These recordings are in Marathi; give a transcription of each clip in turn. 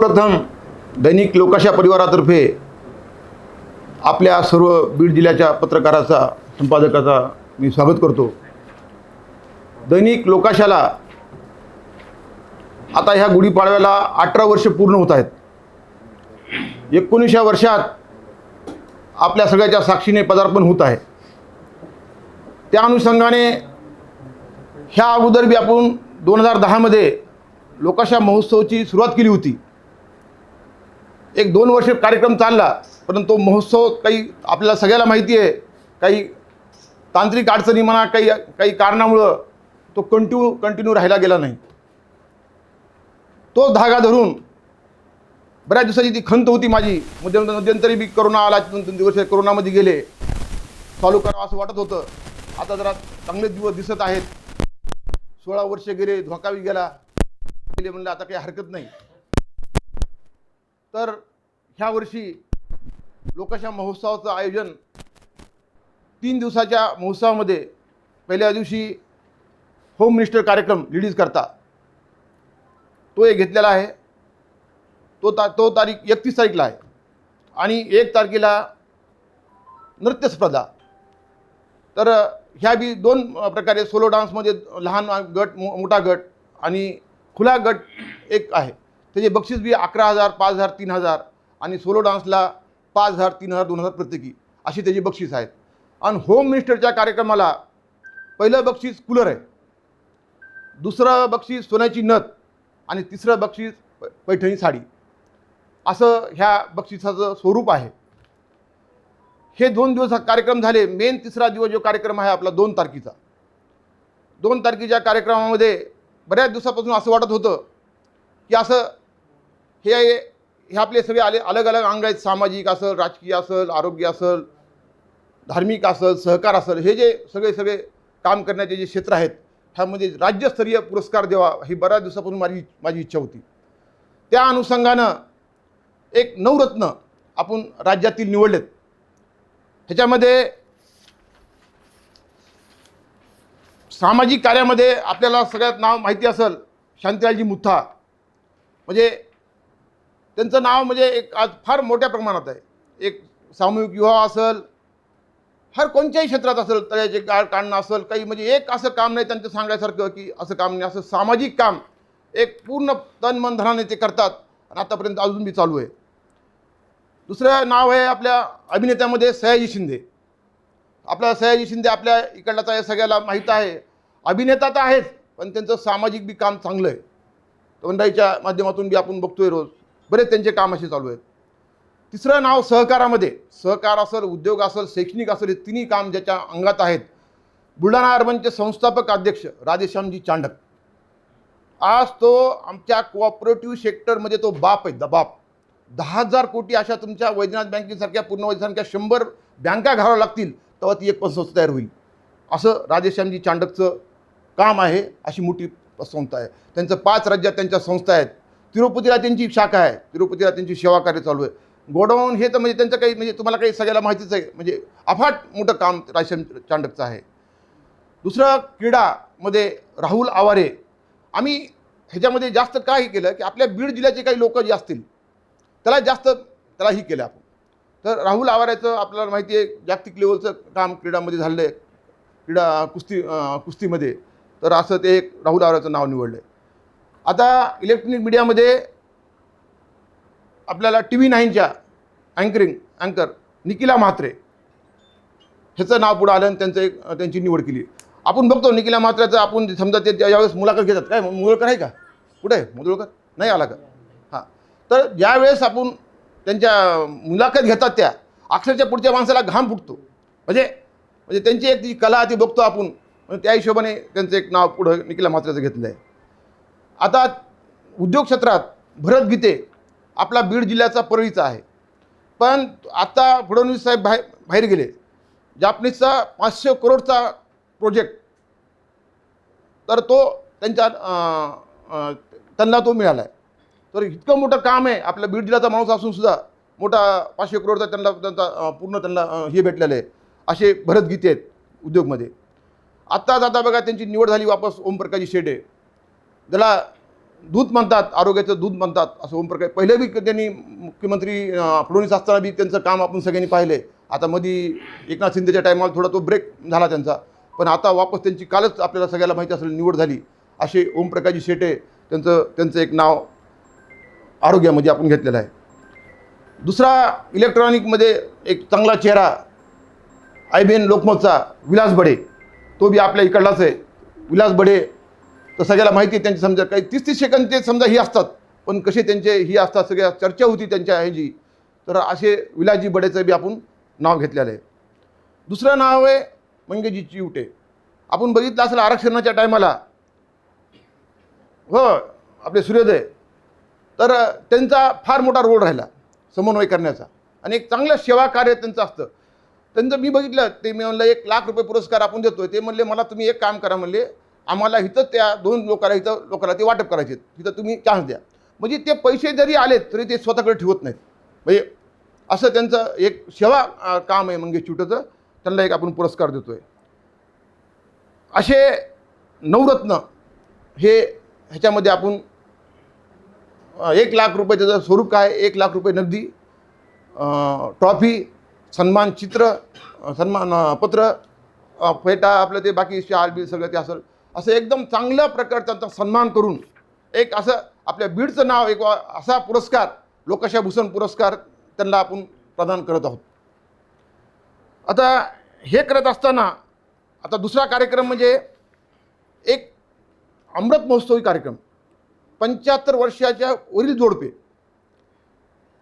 प्रथम दैनिक लोकाशा परिवारातर्फे आपल्या सर्व बीड जिल्ह्याच्या पत्रकाराचा संपादकाचा मी स्वागत करतो. दैनिक लोकाशाला आता ह्या गुढीपाडव्याला अठरा वर्ष पूर्ण होत आहेत. एकोणीसच्या वर्षात आपल्या सगळ्याच्या साक्षीने पदार्पण होत आहे. त्या अनुषंगाने ह्या अगोदर बी आपण दोन हजार दहामध्ये लोकाशा महोत्सवची सुरुवात केली होती. एक दोन वर्ष कार्यक्रम चालला परंतु महोत्सव काही आपल्याला सगळ्याला माहिती आहे. काही तांत्रिक अडचणी म्हणा काही काही कारणामुळं तो कंटिन्यू कंटिन्यू राहिला गेला नाही. तो धागा धरून बऱ्याच दिवसाची ती खंत होती माझी. मध्य मध्यंतरी बी करोना आला दोन तीन दिवस करोनामध्ये गेले. चालू करावं असं वाटत होतं. आता जरा चांगले दिवस दिसत आहेत. सोळा वर्ष गेले धोकावी गेला. गेले म्हणलं आता काही हरकत नाही. तर ह्या वर्षी लोकशा महोत्सवाचं आयोजन तीन दिवसाच्या महोत्सवामध्ये पहिल्या दिवशी होम मिनिस्टर कार्यक्रम लेडीज करता तो एक घेतलेला आहे. तो ता तो तारीख एकतीस तारीखला आहे. आणि एक तारखेला नृत्यस्पर्धा. तर ह्या बी दोन प्रकारे सोलो डान्समध्ये लहान गट मो मोठा गट आणि खुला गट एक आहे. त्याचे बक्षीस बी अकरा हजार पाच हजार तीन हजार आणि सोलो डान्सला पाच हजार तीन हजार दोन हजार प्रत्येकी अशी त्याची बक्षीस आहेत. आणि होम मिनिस्टरच्या कार्यक्रमाला पहिलं बक्षीस कूलर आहे. दुसरं बक्षीस सोन्याची नथ आणि तिसरं बक्षीस पैठणी साडी. असं ह्या बक्षिसाचं स्वरूप आहे. हे दोन दिवस हा कार्यक्रम झाले. मेन तिसरा दिवस जो कार्यक्रम आहे आपला दोन तारखेचा. दोन तारखेच्या कार्यक्रमामध्ये बऱ्याच दिवसापासून असं वाटत होतं की असं हे हे आपले सगळे आले अलग अलग अंग आहेत. सामाजिक असेल राजकीय असेल आरोग्य असेल धार्मिक असेल सहकार असेल हे जे सगळे सगळे काम करण्याचे जे क्षेत्र आहेत ह्यामध्ये राज्यस्तरीय पुरस्कार द्यावा ही बऱ्याच दिवसापासून माझी माझी इच्छा होती. त्या अनुषंगानं एक नवरत्न आपण राज्यातील निवडलेत. ह्याच्यामध्ये सामाजिक कार्यामध्ये आपल्याला सगळ्यात नाव माहिती असेल शांतीलालजी मुथा. म्हणजे त्यांचं नाव म्हणजे एक आज फार मोठ्या प्रमाणात आहे. एक सामूहिक विवाह असेल फार कोणत्याही क्षेत्रात असेल तळ्याचे गाळ काढणं असेल काही म्हणजे एक असं काम नाही त्यांचं सांगायसारखं की असं काम नाही असं सामाजिक काम एक पूर्ण तन मन धनाने ते करतात. आणि आतापर्यंत अजून बी चालू आहे. दुसरं नाव आहे आपल्या अभिनेत्यामध्ये सयाजी शिंदे. आपला सयाजी शिंदे आपल्या इकडलाचा या सगळ्याला माहीत आहे. अभिनेता तर आहेच पण त्यांचं सामाजिक बी काम चांगलं आहे. तोंडाईच्या माध्यमातून बी आपण बघतोय रोज. बरेच त्यांचे काम असे चालू आहेत. तिसरं नाव सहकारामध्ये. सहकार असेल उद्योग असेल शैक्षणिक असेल हे तिन्ही काम ज्याच्या अंगात आहेत. बुलढाणा अर्बनचे संस्थापक अध्यक्ष राधेश्यामजी चांडक. आज तो आमच्या कोऑपरेटिव्ह सेक्टरमध्ये तो बाप आहे द बाप. दहा हजार कोटी अशा तुमच्या वैद्यनाथ बँकेसारख्या पूर्ण वैद्यसारख्या शंभर बँका घालाव्या लागतील तेव्हा ती एक संस्था तयार होईल. असं राधेश्यामजी चांडकचं काम आहे अशी मोठी संस्था आहे. त्यांचं पाच राज्यात त्यांच्या संस्था आहेत. तिरुपतीला त्यांची शाखा आहे. तिरुपतीला त्यांची सेवा कार्य चालू आहे. गोडाऊन हे तर म्हणजे त्यांचं काही म्हणजे तुम्हाला काही सगळ्याला माहितीच आहे. म्हणजे अफाट मोठं काम राशन चांडकचं आहे. दुसरं क्रीडामध्ये राहुल आवारे. आम्ही ह्याच्यामध्ये जास्त काय हे केलं? की आपल्या बीड जिल्ह्याचे काही लोक जे असतील त्याला जास्त त्याला ही केलं आपण. तर राहुल आवाऱ्याचं आपल्याला माहिती आहे जागतिक लेवलचं काम क्रीडामध्ये झालेलं आहे. क्रीडा कुस्ती कुस्तीमध्ये. तर असं ते एक राहुल आवाऱ्याचं नाव निवडलं आहे. आता इलेक्ट्रॉनिक मीडियामध्ये आपल्याला टी व्ही नाईनच्या अँकरिंग अँकर निकिला म्हात्रे ह्याचं नाव पुढं आलं आणि त्यांचं एक त्यांची निवड केली. आपण बघतो निकिला म्हात्र्याचं आपण समजा ते ज्यावेळेस मुलाखत घेतात. काय मुदोळकर आहे का? कुठे? आहे नाही आला का? हां. तर ज्यावेळेस आपण त्यांच्या मुलाखत घेतात त्या अक्षरच्या पुढच्या माणसाला घाम फुटतो. म्हणजे म्हणजे त्यांची एक ती कला ती बघतो आपण. त्या हिशोबाने त्यांचं एक नाव पुढं निकिला म्हात्र्याचं घेतलं आहे आता उद्योग क्षेत्रात भरत गीते आपला बीड जिल्ह्याचा परळीचा आहे. पण आता फडणवीस साहेब बाहेर बाहेर गेले. जापनीजचा पाचशे करोडचा प्रोजेक्ट तर तो त्यांच्या त्यांना तो मिळाला आहे तर इतकं मोठं काम आहे. आपल्या बीड जिल्ह्याचा माणूस असूनसुद्धा मोठा पाचशे करोडचा त्यांना त्यांचा पूर्ण त्यांना हे भेटलेलं आहे. असे भरत गीते आहेत उद्योगमध्ये. आत्ताच आता बघा त्यांची निवड झाली वापस ओमप्रकाशजी शेडे ज्याला दूध म्हणतात आरोग्याचं दूध म्हणतात असं ओमप्रकाश पहिले बी त्यांनी मुख्यमंत्री फडणवीस असताना बी त्यांचं काम आपण सगळ्यांनी पाहिले. आता मध्ये एकनाथ शिंदेच्या टायमाला थोडा तो ब्रेक झाला त्यांचा. पण आता वापस त्यांची कालच आपल्याला सगळ्याला माहिती असेल निवड झाली. असे ओमप्रकाशजी शेटे त्यांचं त्यांचं एक नाव आरोग्यामध्ये आपण घेतलेलं आहे. दुसरा इलेक्ट्रॉनिकमध्ये एक चांगला चेहरा आय बी एन लोकमतचा विलास बडे. तो बी आपल्या इकडलाच आहे. विलास बडे तर सगळ्याला माहिती आहे त्यांची समजा काही तीस तीस सेकंद ते समजा ही असतात. पण कसे त्यांचे ही असतात सगळ्या चर्चा होती त्यांच्या ह्याची तर असे विलाजी बडेचं बी आपण नाव घेतलेलं आहे. दुसरं नाव आहे मंगेजी चिवटे. आपण बघितलं असेल आरक्षणाच्या टायमाला. हो आपले सूर्योदय. तर त्यांचा फार मोठा रोल राहिला समन्वय करण्याचा. आणि एक चांगलं सेवा कार्य त्यांचं असतं. त्यांचं मी बघितलं ते मी म्हणलं एक लाख रुपये पुरस्कार आपण देतोय. ते म्हणले मला तुम्ही एक काम करा म्हणले. आम्हाला इथं त्या दोन लोकांना इथं लोकांना ते वाटप करायचे तिथं तुम्ही चान्स द्या. म्हणजे ते पैसे जरी आलेत तरी ते स्वतःकडे ठेवत नाहीत. म्हणजे असं त्यांचं एक सेवा काम आहे मंगेश चिवटेचं त्यांना एक आपण पुरस्कार देतो आहे असे नवरत्न हे ह्याच्यामध्ये आपण एक लाख रुपये त्याचं स्वरूप काय? एक लाख रुपये नगदी ट्रॉफी सन्मान चित्र सन्मान पत्र फेटा आपलं ते बाकी शाल बिल सगळं ते असेल असं एकदम चांगल्या प्रकारे त्यांचा सन्मान करून एक असं आपल्या बीडचं नाव एक असा पुरस्कार लोकशाही भूषण पुरस्कार त्यांना आपण प्रदान करत आहोत. आता हे करत असताना आता दुसरा कार्यक्रम म्हणजे एक अमृत महोत्सवी कार्यक्रम. पंच्याहत्तर वर्षाच्या वरील जोडपे.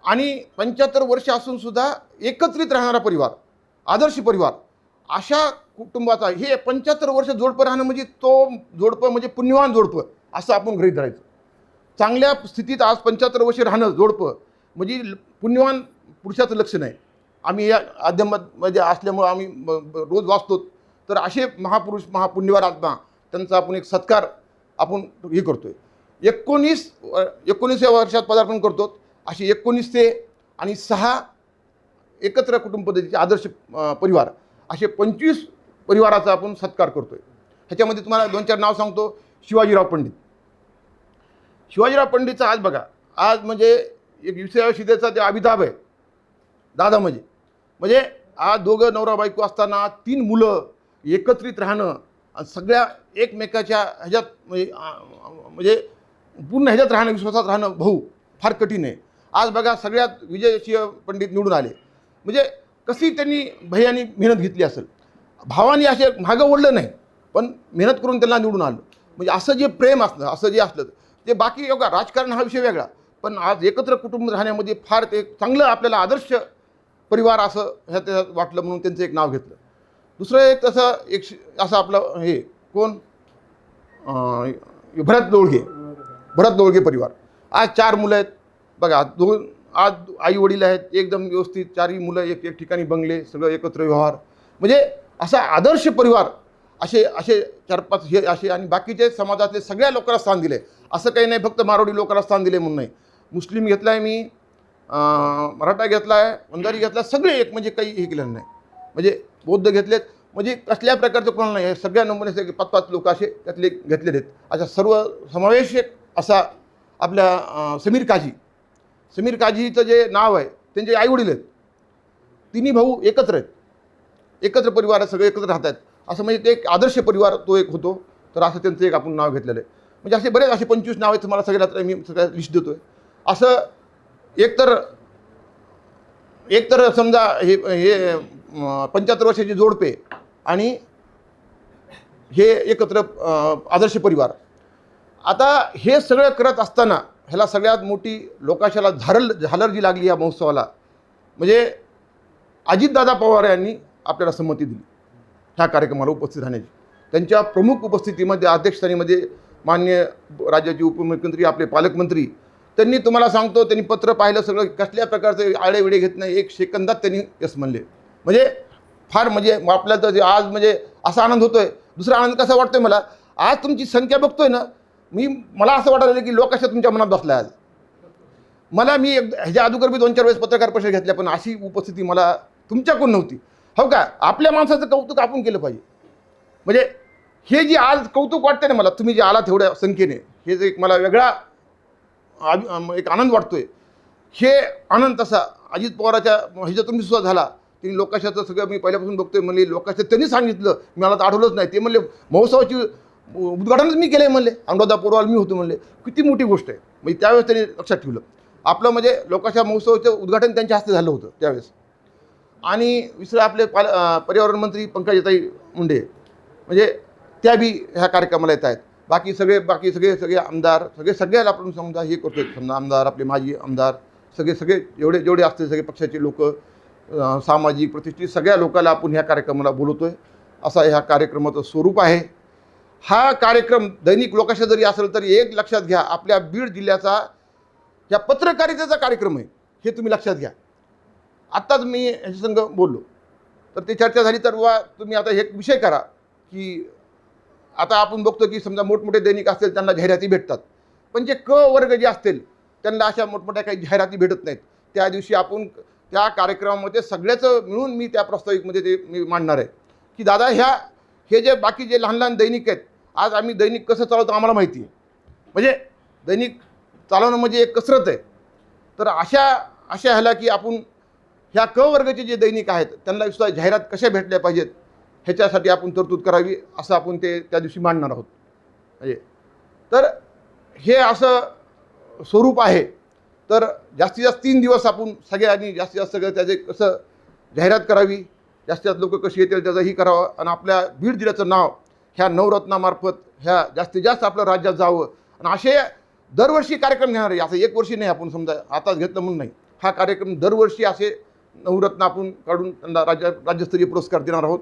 आणि पंच्याहत्तर वर्ष असूनसुद्धा एकत्रित राहणारा परिवार आदर्श परिवार. अशा कुटुंबाचा हे पंच्याहत्तर वर्ष जोडपं राहणं म्हणजे तो जोडपं म्हणजे पुण्यवान जोडपं असं आपण गृहीत धरायचं. चांगल्या स्थितीत आज पंच्याहत्तर वर्ष राहणं जोडपं म्हणजे ल- पुण्यवान पुरुषाचं लक्षण आहे आम्ही या माध्यमामध्ये असल्यामुळं आम्ही रोज वाचतो. तर असे महापुरुष महापुण्यवार आत्मा त्यांचा आपण एक सत्कार आपण हे करतो आहे एकोणीस एकोणीसव्या वर्षात पदार्पण करतो. असे एकोणीस ते आणि सहा एकत्र कुटुंब पद्धतीचे आदर्श परिवार. असे पंचवीस परिवाराचा आपण सत्कार करतोय. ह्याच्यामध्ये तुम्हाला दोन चार नाव सांगतो. शिवाजीराव पंडित. शिवाजीराव पंडितचा आज बघा आज म्हणजे एक विषया शिदेचा ते अभिताभ आहे. दादा म्हणजे म्हणजे आज दोघं नवरा बायको असताना तीन मुलं एकत्रित राहणं आणि सगळ्या एकमेकाच्या ह्याच्यात म्हणजे म्हणजे पूर्ण ह्याच्यात राहणं विश्वासात राहणं भाऊ फार कठीण आहे. आज बघा सगळ्यात विजयसिंह पंडित निवडून आले. म्हणजे कशी त्यांनी भैयानी मेहनत घेतली असेल. भावाने असे मागं ओढलं नाही पण मेहनत करून त्यांना निवडून आलं म्हणजे असं जे प्रेम असलं असं जे असलं ते बाकी योगा राजकारण हा विषय वेगळा. पण आज एकत्र कुटुंब राहण्यामध्ये फार ते चांगलं आपल्याला आदर्श परिवार असं ह्या त्याच्यात वाटलं म्हणून त्यांचं एक नाव घेतलं. दुसरं एक तसं एक असं आपलं हे कोण? भरत दोळगे भरत दोळगे परिवार. आज चार मुलं आहेत. बघा दोन आज आई वडील आहेत. एकदम व्यवस्थित चारही मुलं एक एक ठिकाणी बंगले सगळं एकत्र व्यवहार. म्हणजे असा आदर्श परिवार असे असे चार पाच हे असे आणि बाकीचे समाजातले सगळ्या लोकांना स्थान दिले. असं काही नाही फक्त मारोडी लोकांना स्थान दिले म्हणून नाही. मुस्लिम घेतला आहे मी मराठा घेतला आहे वंजारी घेतला सगळे एक म्हणजे काही हे केलं नाही. म्हणजे बौद्ध घेतलेत म्हणजे कसल्या प्रकारचं कोणाला नाही. हे सगळ्या नमुने पाच पाच लोक असे त्यातले घेतलेले आहेत. अशा सर्व समावेशक असा आपल्या समीर काजी. समीर काजीचं जे नाव आहे त्यांचे आईवडील आहेत. तिन्ही भाऊ एकत्र आहेत. एकत्र परिवार सगळे एकत्र राहत आहेत असं म्हणजे ते एक आदर्श परिवार तो एक होतो. तर असं त्यांचं एक आपण नाव घेतलेलं आहे. म्हणजे असे बरेच असे पंचवीस नाव आहेत तुम्हाला सगळ्यात मी सगळ्या लिस्ट देतो आहे असं एकतर एकतर समजा हे हे पंच्याहत्तर वर्षाची जोडपे आणि हे एकत्र आदर्श परिवार. आता हे सगळं करत असताना ह्याला सगळ्यात मोठी लोकाशाला झारल झालर जी लागली या महोत्सवाला. म्हणजे अजितदादा पवार यांनी आपल्याला संमती दिली. ह्या कार्यक्रमाला उपस्थित राहण्याची. त्यांच्या प्रमुख उपस्थितीमध्ये अध्यक्षस्थानीमध्ये मान्य राज्याचे उपमुख्यमंत्री आपले पालकमंत्री त्यांनी तुम्हाला सांगतो त्यांनी पत्र पाहिलं सगळं कसल्या प्रकारचे आळेविडे घेत नाही. एक सेकंदात त्यांनी यस म्हणले. म्हणजे फार म्हणजे आपल्याला तर जे आज म्हणजे असा आनंद होतोय. दुसरा आनंद कसा वाटतोय मला? आज तुमची संख्या बघतोय ना मी मला असं वाटायला की लोकांच्या तुमच्या मनात बसल्या आज. मला मी एक ह्याच्या अगोदर मी दोन चार वेळेस पत्रकार परिषद घेतल्या पण अशी उपस्थिती मला तुमच्याकडून नव्हती. हो का? आपल्या माणसाचं कौतुक आपण केलं पाहिजे. म्हणजे हे जे आज कौतुक वाटतं ना मला तुम्ही जे आला तेवढ्या संख्येने हे जे एक मला वेगळा एक आनंद वाटतोय. हे आनंद तसा अजित पवाराच्या ह्याच्यातून सुद्धा झाला. त्यांनी लोकाशाचं सगळं मी पहिल्यापासून बघतोय म्हणले लोकाशा त्यांनी सांगितलं. मला तर आठवलंच नाही. ते म्हणले महोत्सवाची उद्घाटनच मी केलं म्हणले. अनुराधा पोरवाल मी होतो म्हणले. किती मोठी गोष्ट आहे. म्हणजे त्यावेळेस त्यांनी लक्षात ठेवलं. आपलं म्हणजे लोकाशा महोत्सवाचं उद्घाटन त्यांच्या हस्ते झालं होतं त्यावेळेस. आणि विसर आपले पाल पर्यावरण मंत्री पंकजताई मुंडे. म्हणजे त्या बी ह्या कार्यक्रमाला येत आहेत. बाकी सगळे बाकी सगळे सगळे आमदार सगळे सगळ्याला आपण समजा हे करतो समजा आमदार आपले माजी आमदार सगळे सगळे जेवढे जेवढे असतील सगळे पक्षाचे लोक सामाजिक प्रतिष्ठित सगळ्या लोकांना आपण ह्या कार्यक्रमाला बोलवतो आहे असा ह्या कार्यक्रमाचं स्वरूप आहे. हा कार्यक्रम दैनिक लोकाशा जरी असेल तरी एक लक्षात घ्या. आपल्या बीड जिल्ह्याचा ह्या पत्रकारितेचा कार्यक्रम आहे. हे तुम्ही लक्षात घ्या. आत्ताच मी ह्याच्यासंग बोललो. तर ते चर्चा झाली तर वा तुम्ही आता एक विषय करा की आता आपण बघतो की समजा मोठमोठे दैनिक असतील त्यांना जाहिराती भेटतात. पण जे क वर्ग जे असतील त्यांना अशा मोठमोठ्या काही जाहिराती भेटत नाहीत. त्या दिवशी आपण त्या कार्यक्रमामध्ये सगळ्याचं मिळून मी त्या प्रास्ताविकमध्ये ते मी मांडणार आहे. की दादा ह्या हे जे बाकी जे लहान लहान दैनिक आहेत आज आम्ही दैनिक कसं चालवतो आम्हाला माहिती आहे. म्हणजे दैनिक चालवणं म्हणजे एक कसरत आहे. तर अशा अशा ह्याला की आपण ह्या क वर्गाचे जे दैनिक आहेत त्यांना सुद्धा जाहिरात कशा भेटल्या पाहिजेत ह्याच्यासाठी आपण तरतूद करावी असं आपण ते त्या दिवशी मांडणार आहोत. म्हणजे तर हे असं स्वरूप आहे. तर जास्तीत जास्त तीन दिवस आपण सगळ्यांनी जास्तीत जास्त सगळं त्याचे कसं जाहिरात करावी जास्तीत जास्त लोक कशी येतील त्याचंही करावं आणि आपल्या बीड जिल्ह्याचं नाव ह्या नवरत्नामार्फत ह्या जास्तीत जास्त आपल्या राज्यात जावं. आणि असे दरवर्षी कार्यक्रम घेणार आहे असं एक वर्षी नाही आपण समजा आताच घेतलं म्हणून नाही. हा कार्यक्रम दरवर्षी असे नवरत्न आपण काढून त्यांना राज्य राज्यस्तरीय पुरस्कार देणार आहोत.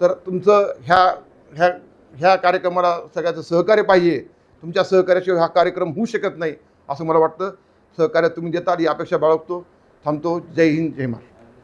तर तुमचं ह्या ह्या ह्या कार्यक्रमाला सगळ्याचं सहकार्य पाहिजे. तुमच्या सहकार्याशिवाय हा कार्यक्रम होऊ शकत नाही असं मला वाटतं. सहकार्य तुम्ही देता ही अपेक्षा बाळगतो. थांबतो. जय हिंद जय महाराष्ट्र.